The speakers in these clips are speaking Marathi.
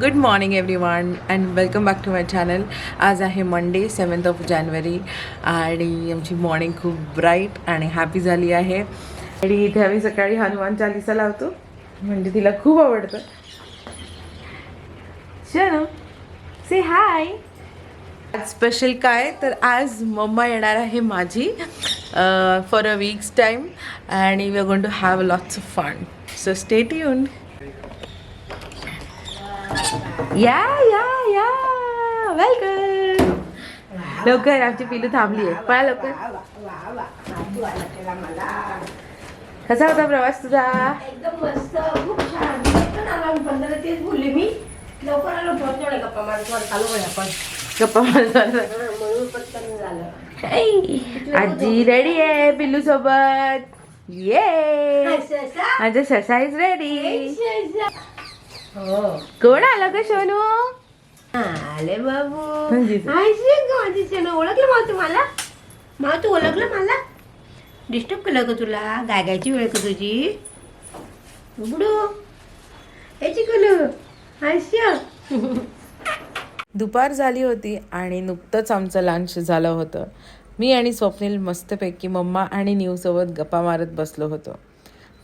Good morning every one and welcome back to my channel आज आहे मंडे सेवन्थ ऑफ जानेवारी आणि आमची मॉर्निंग खूप ब्राईट आणि हॅपी झाली आहे. आणि इथे आम्ही सकाळी हनुमान चालिसा लावतो म्हणजे तिला खूप आवडतं. चलो से हाय आज स्पेशल काय? तर आज मम्मा येणार आहे माझी फॉर अ वीक्स टाईम आणि we are going to have lots of fun so stay येऊन या या या. वेलकम लवकर आमची पिलू थांबली आहे पळा लवकर. कसा होता प्रवास तुझा? एकदम मस्त खूप छान. पण आला पंधरा तेच बोलले मी. लवकर आलो गप्पा मारत आपण. गप्पा मारत आजी रेडी आहे पिल्लू सोबत? ये माझा ससा. इज रेडी हो कोण आलं ग सोनू? आले बाबू? आयशी ग माझी शेण ओळखलं मला मा तू ओळखलं मला? डिस्टर्ब केलं का तुला? गायगायची वेळ का तुझी. बुडू याची कलू आयशी दुपार झाली होती आणि नुकतंच आमचं लंच झालं होतं. मी आणि स्वप्नील मस्तपैकी मम्मा आणि न्यूसोबत गप्पा मारत बसलो होतो.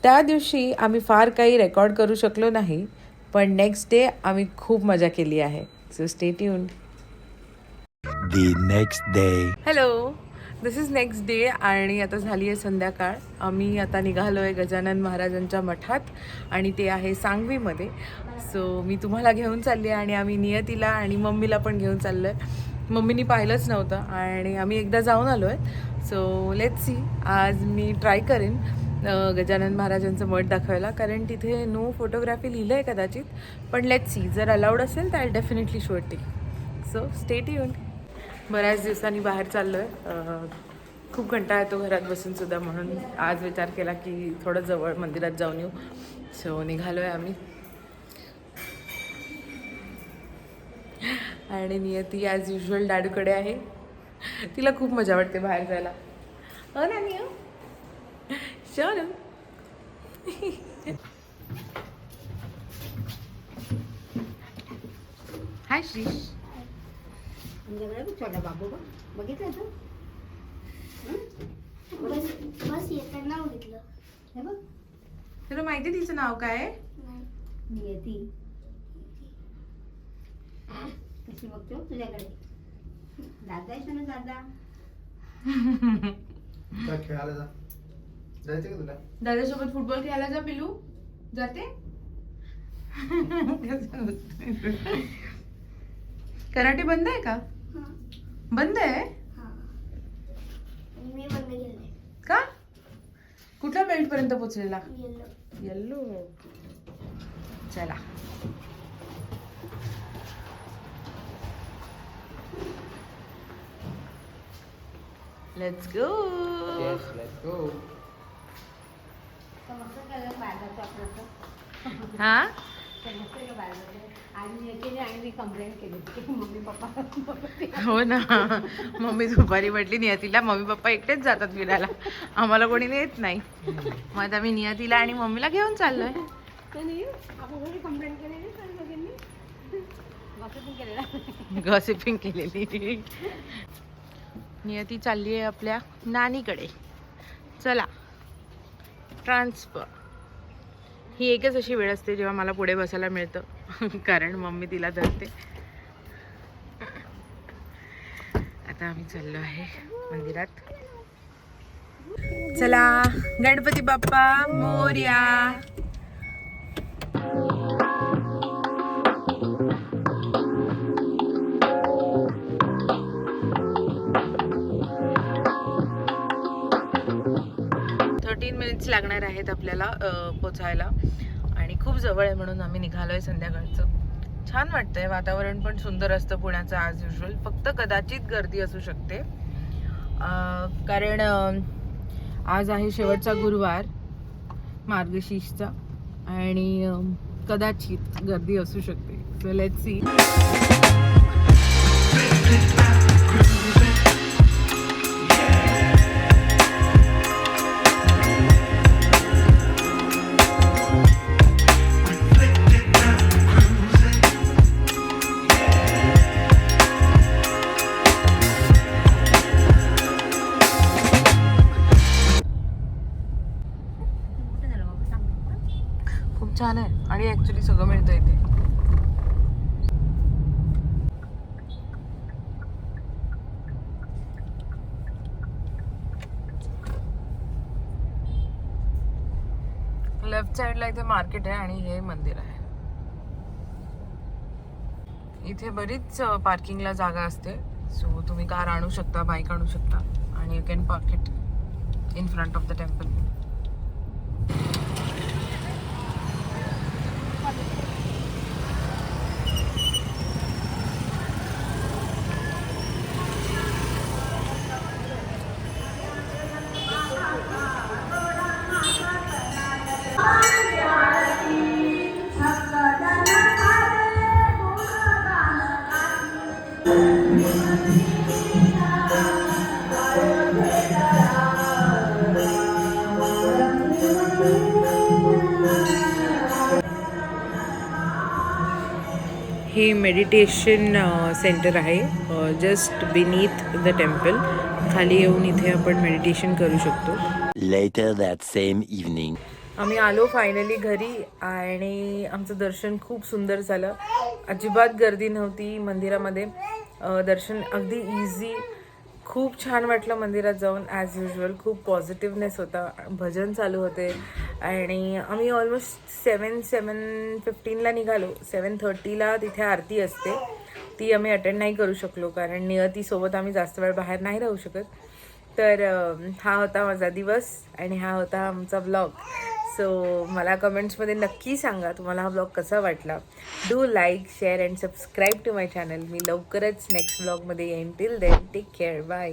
त्या दिवशी आम्ही फार काही रेकॉर्ड करू शकलो नाही पण नेक्स्ट डे आम्ही खूप मजा केली आहे. So stay tune next day. Hello this is next day आणि आता झाली आहे संध्याकाळ. आम्ही आता निघालो आहे गजानन महाराजांच्या मठात आणि ते आहे सांगवीमध्ये. सो मी तुम्हाला घेऊन चालली आहे आणि आम्ही नियतीला आणि मम्मीला पण घेऊन चाललो आहे मम्मीनी पाहिलंच नव्हतं आणि आम्ही एकदा जाऊन आलो आहे सो लेट सी आज मी ट्राय करेन. गजानन महाराजांचं मठ दाखवायला. कारण तिथे नो फोटोग्राफी लिहिलं आहे कदाचित पण लेट सी जर अलाउड असेल तर definitely show take so stay येऊन बऱ्याच दिवसांनी बाहेर चाललो आहे खूप कंटाळा येतो घरात बसून सुद्धा म्हणून आज विचार केला की थोडं जवळ मंदिरात जाऊन येऊ. सो निघालो आहे आम्ही. आणि नियती ॲज युजल डॅडूकडे आहे. तिला खूप मजा वाटते बाहेर जायला. हो ना निय? शोन हाय श्रीश आमच्याकडे बघ छोटा बाबू बघ. बघितलं तू? बस बस येताना बघितलं हे बघ. तुला माहिती तिचं नाव काय? आहे नियती. कशी बघतो? तुझ्याकडे. दादा आहे ना दादा? काय खेळायला जा. जायचं का तुला? दादासोबत फुटबॉल खेळायला जा पिलू जाते? कराटे बंद आहे का? बंद आहे? मी बंद केलंय. का? कुठल्या बेल्ट पर्यंत पोहोचलेला येल्लो येल्लो चला. लेट्स गो मस्त केलं बाहेर जातो आपण हा मस्त केलं बाहेर जातो आणि नियतीने आणि मी कंप्लेंट केली होती की मम्मी हा? हो? ना. मम्मी दुपारी म्हटली नियतीला. मम्मी पप्पा एकटेच जातात फिरायला. आम्हाला कोणी नेत नाही. मग आता मी नियतीला आणि मम्मीला घेऊन चाललोय. केलेली गॉसिपिंग केलेली. नियती चालली आहे आपल्या नानीकडे. चला. ट्रान्सफर. ही एकच अशी वेळ असते जेव्हा मला पुढे बसायला मिळतं. कारण मम्मी तिला धरते. आता आम्ही चाललो आहे मंदिरात. चला गणपती बाप्पा मोर्या. फोर्टीन मिनिट्स लागणार आहेत आपल्याला पोचायला. आणि खूप जवळ आहे म्हणून आम्ही निघालो आहे संध्याकाळचं. छान वाटतंय वातावरण पण सुंदर असतं पुण्याचं ॲज युजल फक्त कदाचित गर्दी असू शकते. कारण आज आहे शेवटचा गुरुवार मार्गशीर्षचा. आणि कदाचित गर्दी असू शकते. सो लेट सी छान आहे. आणि ऍक्च्युली सगळं मिळतं इथे. लेफ्ट साईडला इथे मार्केट आहे आणि हे मंदिर आहे. इथे बरीच पार्किंगला जागा असते. सो तुम्ही कार आणू शकता बाईक आणू शकता. आणि you can park it in front of the temple हे मेडिटेशन सेंटर आहे. जस्ट बिनीथ द टेम्पल खाली येऊन इथे आपण मेडिटेशन करू शकतो. लेटर दॅट सेम इव्हनिंग आम्ही आलो फायनली घरी आणि आमचं दर्शन खूप सुंदर झालं. अजिबात गर्दी नव्हती मंदिरामध्ये. दर्शन अगदी इझी खूप छान वाटलं मंदिरात जाऊन ॲज युजल खूप पॉझिटिव्हनेस होता. भजन चालू होते. आणि आम्ही ऑलमोस्ट सेवन सेवन फिफ्टीनला निघालो. सेवन थर्टीला तिथे आरती असते. ती आम्ही अटेंड नाही करू शकलो कारण नियतीसोबत आम्ही जास्त वेळ बाहेर नाही राहू शकत. तर हा होता माझा दिवस आणि हा होता आमचा ब्लॉग सो मला कमेंट्समध्ये नक्की सांगा तुम्हाला हा ब्लॉग कसा वाटला. Do like share and subscribe to my channel मी लवकरच नेक्स्ट ब्लॉगमध्ये येईन. Till then take care bye